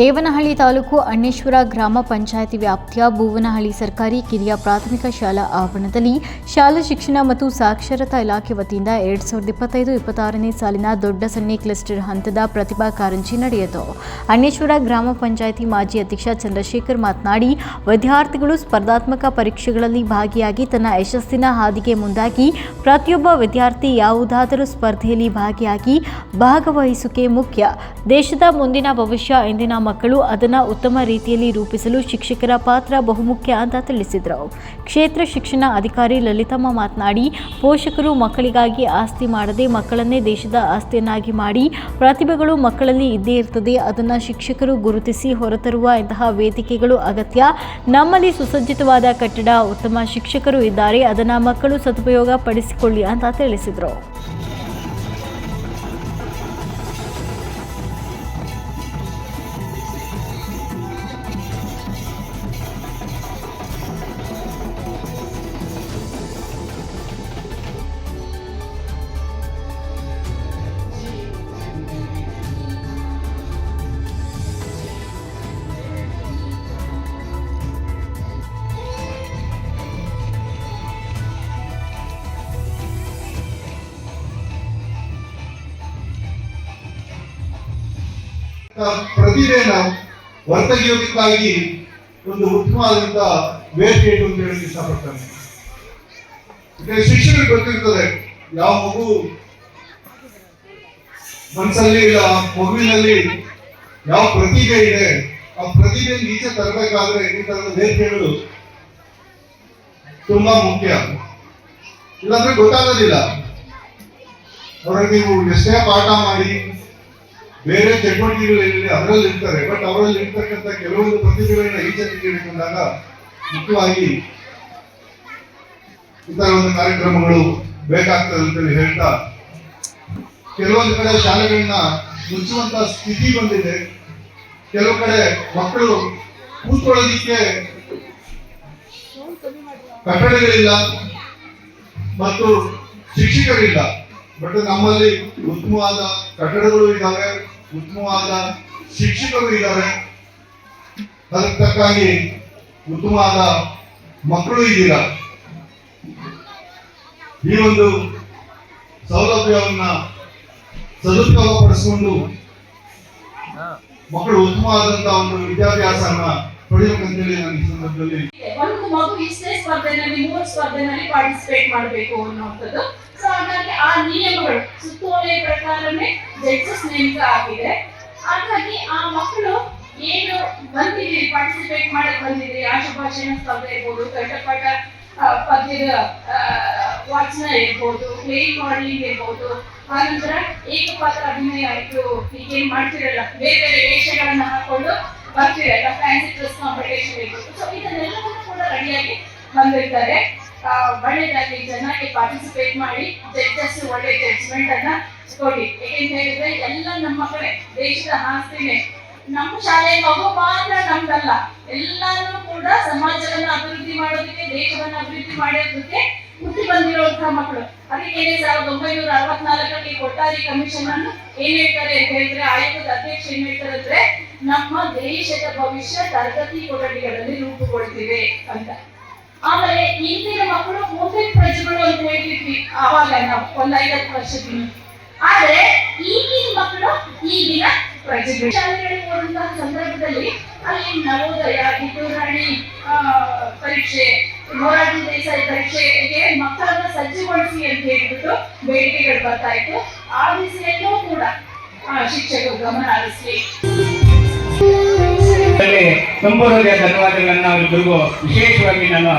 ದೇವನಹಳ್ಳಿ ತಾಲೂಕು ಅಣ್ಣೇಶ್ವರ ಗ್ರಾಮ ಪಂಚಾಯಿತಿ ವ್ಯಾಪ್ತಿಯ ಭುವನಹಳ್ಳಿ ಸರ್ಕಾರಿ ಕಿರಿಯ ಪ್ರಾಥಮಿಕ ಶಾಲಾ ಆವರಣದಲ್ಲಿ ಶಾಲಾ ಶಿಕ್ಷಣ ಮತ್ತು ಸಾಕ್ಷರತಾ ಇಲಾಖೆ ವತಿಯಿಂದ ಎರಡ್ ಸಾವಿರದ ಇಪ್ಪತ್ತೈದು ಇಪ್ಪತ್ತಾರನೇ ಸಾಲಿನ ದೊಡ್ಡ ಸನ್ನೆ ಕ್ಲಸ್ಟರ್ ಹಂತದ ಪ್ರತಿಭಾ ಕಾರಂಜಿ ನಡೆಯಿತು. ಅಣ್ಣೇಶ್ವರ ಗ್ರಾಮ ಪಂಚಾಯಿತಿ ಮಾಜಿ ಅಧ್ಯಕ್ಷ ಚಂದ್ರಶೇಖರ್ ಮಾತನಾಡಿ, ವಿದ್ಯಾರ್ಥಿಗಳು ಸ್ಪರ್ಧಾತ್ಮಕ ಪರೀಕ್ಷೆಗಳಲ್ಲಿ ಭಾಗಿಯಾಗಿ ತನ್ನ ಯಶಸ್ಸಿನ ಹಾದಿಗೆ ಮುಂದಾಗಿ, ಪ್ರತಿಯೊಬ್ಬ ವಿದ್ಯಾರ್ಥಿ ಯಾವುದಾದರೂ ಸ್ಪರ್ಧೆಯಲ್ಲಿ ಭಾಗಿಯಾಗಿ ಭಾಗವಹಿಸುವಿಕೆ ಮುಖ್ಯ. ದೇಶದ ಮುಂದಿನ ಭವಿಷ್ಯ ಇಂದಿನ ಮಕ್ಕಳು ಅದನ್ನು ಉತ್ತಮ ರೀತಿಯಲ್ಲಿ ರೂಪಿಸಲು ಶಿಕ್ಷಕರ ಪಾತ್ರ ಬಹುಮುಖ್ಯ ಅಂತ ತಿಳಿಸಿದರು. ಕ್ಷೇತ್ರ ಶಿಕ್ಷಣ ಅಧಿಕಾರಿ ಲಲಿತಮ್ಮ ಮಾತನಾಡಿ, ಪೋಷಕರು ಮಕ್ಕಳಿಗಾಗಿ ಆಸ್ತಿ ಮಾಡದೆ ಮಕ್ಕಳನ್ನೇ ದೇಶದ ಆಸ್ತಿಯನ್ನಾಗಿ ಮಾಡಿ ಪ್ರತಿಭೆಗಳು ಮಕ್ಕಳಲ್ಲಿ ಇದ್ದೇ ಇರ್ತದೆ, ಅದನ್ನು ಶಿಕ್ಷಕರು ಗುರುತಿಸಿ ಹೊರತರುವ ಇಂತಹ ವೇದಿಕೆಗಳು ಅಗತ್ಯ. ನಮ್ಮಲ್ಲಿ ಸುಸಜ್ಜಿತವಾದ ಕಟ್ಟಡ, ಉತ್ತಮ ಶಿಕ್ಷಕರು ಇದ್ದಾರೆ, ಅದನ್ನು ಮಕ್ಕಳು ಸದುಪಯೋಗ ಪಡಿಸಿಕೊಳ್ಳಿ ಅಂತ ತಿಳಿಸಿದರು. ಪ್ರತಿಭೆನ ಹೊರತೆಗೆಯೋದಕ್ಕಾಗಿ ಒಂದು ಉತ್ತಮವಾದಂತ ವೇದಿಕೆ ಏನು ಅಂತ ಹೇಳಕ್ ಇಷ್ಟಪಡ್ತಾನೆ. ಶಿಕ್ಷಣ ಗೊತ್ತಿರ್ತದೆ, ಯಾವ ಮಗು ಮನಸ್ಸಲ್ಲಿ ಇಲ್ಲ, ಮಗುವಿನಲ್ಲಿ ಯಾವ ಪ್ರತಿಭೆ ಇದೆ, ಆ ಪ್ರತಿಭೆ ಈಚೆ ತರಬೇಕಾದ್ರೆ ಈ ತರದ ಹೇಳೋದು ತುಂಬಾ ಮುಖ್ಯ. ಇಲ್ಲಾಂದ್ರೆ ಗೊತ್ತಾಗೋದಿಲ್ಲ. ಅವ್ರಿಗೆ ನೀವು ಎಷ್ಟೇ ಪಾಠ ಮಾಡಿ ಬೇರೆ ಚಟುವಟಿಕೆಗಳಲ್ಲಿ ಅದರಲ್ಲಿ ಇರ್ತಾರೆ. ಬಟ್ ಅವರಲ್ಲಿ ಇರ್ತಕ್ಕಂಥ ಕೆಲವೊಂದು ಪ್ರತಿಭೆಗಳನ್ನ ಈಚೆ ತೆಗೆದುಕೊಂಡಾಗ ಮುಖ್ಯವಾಗಿ ಇಂತಹ ಒಂದು ಕಾರ್ಯಕ್ರಮಗಳು ಬೇಕಾಗ್ತದೆ ಅಂತೇಳಿ ಹೇಳ್ತಾ, ಕೆಲವೊಂದು ಕಡೆ ಶಾಲೆಗಳನ್ನ ಮುಚ್ಚುವಂತ ಸ್ಥಿತಿ ಬಂದಿದೆ. ಕೆಲವು ಕಡೆ ಮಕ್ಕಳು ಕೂತ್ಕೊಳ್ಳೋದಿಕ್ಕೆ ಕಟ್ಟಡಗಳಿಲ್ಲ ಮತ್ತು ಶಿಕ್ಷಕರಿಲ್ಲ. ಬಟ್ ನಮ್ಮಲ್ಲಿ ಉತ್ತಮವಾದ ಕಟ್ಟಡಗಳು ಇದ್ದಾವೆ. ಉತ್ತಮವಾದ ಶಿಕ್ಷಕರು ಇದ್ದಾರೆ. ಅದಕ್ಕೆ ತಕ್ಕಾಗಿ ಉತ್ತಮವಾದ ಮಕ್ಕಳು ಇದ್ದೀರ? ಈ ಒಂದು ಸೌಲಭ್ಯವನ್ನ ಸದುಪಯೋಗ ಪಡಿಸಿಕೊಂಡು ಮಕ್ಕಳು ಉತ್ತಮವಾದಂತಹ ಒಂದು ವಿದ್ಯಾಭ್ಯಾಸನ ಪಡೆಯಬೇಕಂತೇಳಿ ನಾನು ಈ ಸಂದರ್ಭದಲ್ಲಿ ಒಂದು ಮಗು ಇಷ್ಟೇ ಸ್ಪರ್ಧೆನಲ್ಲಿ ಮೂರು ಸ್ಪರ್ಧೆನಲ್ಲಿ ಪಾರ್ಟಿಸಿಪೇಟ್ ಮಾಡಬೇಕು ಅನ್ನುವಂಥದ್ದು. ಸೊ ಹಾಗಾಗಿ ಆ ನಿಯಮಗಳು ಸುತ್ತೋಲೆ ಪ್ರಕಾರನೇ ಜಡ್ಜಸ್ ನೇಮಕ ಆಗಿದೆ. ಹಾಗಾಗಿ ಆ ಮಕ್ಕಳು ಏನು ಬಂದಿದೆ ಪಾರ್ಟಿಸಿಪೇಟ್ ಮಾಡಕ್ ಬಂದಿದೆ, ಆಶುಭಾಷಣ ಸ್ಪರ್ಧೆ ಇರ್ಬೋದು ಕಂಠಪಾಠ ಪದ್ಯದ ವಾಚನ ಇರ್ಬೋದು ಪ್ಲೇ ಮಾಡಲಿಂಗ್ ಇರ್ಬೋದು. ಆನಂತರ ಏಕಪಾತ್ರ ಅಭಿನಯ ಆಯ್ತು ಈಗೇನ್ ಮಾಡ್ತಿರಲ್ಲ, ಬೇರೆ ಬೇರೆ ವೇಷಗಳನ್ನ ಹಾಕೊಂಡು ಬರ್ತಿರಲ್ಲ ಫ್ಯಾನ್ಸಿ ಡ್ರೆಸ್ ಕಾಂಪಿಟೇಷನ್ ಇರ್ಬೋದು. ಸೊ ಇದನ್ನೆಲ್ಲವನ್ನೂ ಕೂಡ ರೆಡಿಯಾಗಿ ಬಂದಿರ್ತಾರೆ. ಆ, ಒಳ್ಳೆದಾಗಿ ಚೆನ್ನಾಗಿ ಪಾರ್ಟಿಸಿಪೇಟ್ ಮಾಡಿ ಜಡ್ಜಸ್ ಒಳ್ಳೆ ಜಡ್ಜ್ಮೆಂಟ್ ಅನ್ನ ಕೊಡಿ. ಏಕೆಂತ ಹೇಳಿದ್ರೆ ಎಲ್ಲ ನಮ್ಮ ಕಡೆ ದೇಶದ ಆಸ್ತಿನೇ. ನಮ್ಮ ಶಾಲೆ ಮಗು ಮಾತ್ರ ನಮ್ದಲ್ಲ. ಎಲ್ಲಾನು ಕೂಡ ಸಮಾಜವನ್ನ ಅಭಿವೃದ್ಧಿ ಮಾಡೋದಕ್ಕೆ ದೇಶವನ್ನ ಅಭಿವೃದ್ಧಿ ಮಾಡೋದಕ್ಕೆ ಹುಟ್ಟಿ ಬಂದಿರುವಂತಹ ಮಕ್ಕಳು. ಅದಕ್ಕೆ ಸಾವಿರದ ಒಂಬೈನೂರ ಅರವತ್ನಾಲ್ಕರಲ್ಲಿ ಕೊಟ್ಟಾರಿ ಕಮಿಷನ್ ಅನ್ನು ಏನ್ ಹೇಳ್ತಾರೆ ಅಂತ ಹೇಳಿದ್ರೆ ಆಯೋಗದ ಅಧ್ಯಕ್ಷ ಏನ್ ಹೇಳ್ತಾರೆ ನಮ್ಮ ದೇಶದ ಭವಿಷ್ಯ ತರಗತಿ ಕೊಠಡಿಗಳಲ್ಲಿ ರೂಪುಗೊಳ್ತಿವೆ ಅಂತ. ಆಮೇಲೆ ಇಂದಿನ ಮಕ್ಕಳು ಮುಂದಿನ ಪ್ರಜೆಗಳು ಅಂತ ಹೇಳ್ತಿದ್ವಿ ಆವಾಗ ನಾವು ಒಂದ್ ಐವತ್ತು ವರ್ಷದಿಂದ. ಆದ್ರೆ ಈಗಿನ ಮಕ್ಕಳು ಈಗಿನ ಪ್ರಜೆಗಳು. ಶಾಲೆಗಳಿಗೆ ಹೋದಂತಹ ಸಂದರ್ಭದಲ್ಲಿ ಅಲ್ಲಿ ನವೋದಯ ಕಿತ್ತೂರಾಣಿ ಪರೀಕ್ಷೆ ಮೊರಾರ್ಜಿ ದೇಸಾಯಿ ಪರೀಕ್ಷೆಗೆ ಮಕ್ಕಳನ್ನ ಸಜ್ಜುಗೊಳಿಸಿ ಅಂತ ಹೇಳ್ಬಿಟ್ಟು ಬೇಡಿಕೆಗಳು ಬರ್ತಾ ಇತ್ತು. ಆ ದಿಸೆಯಲ್ಲೂ ಕೂಡ ಶಿಕ್ಷಕರು ಗಮನ ಹರಿಸಲಿ. ಧನ್ಯವಾದಗಳನ್ನು ಧನ್ಯವಾದಗಳನ್ನ ಅವರಿಬ್ಬರಿಗೂ ವಿಶೇಷವಾಗಿ ನಾನು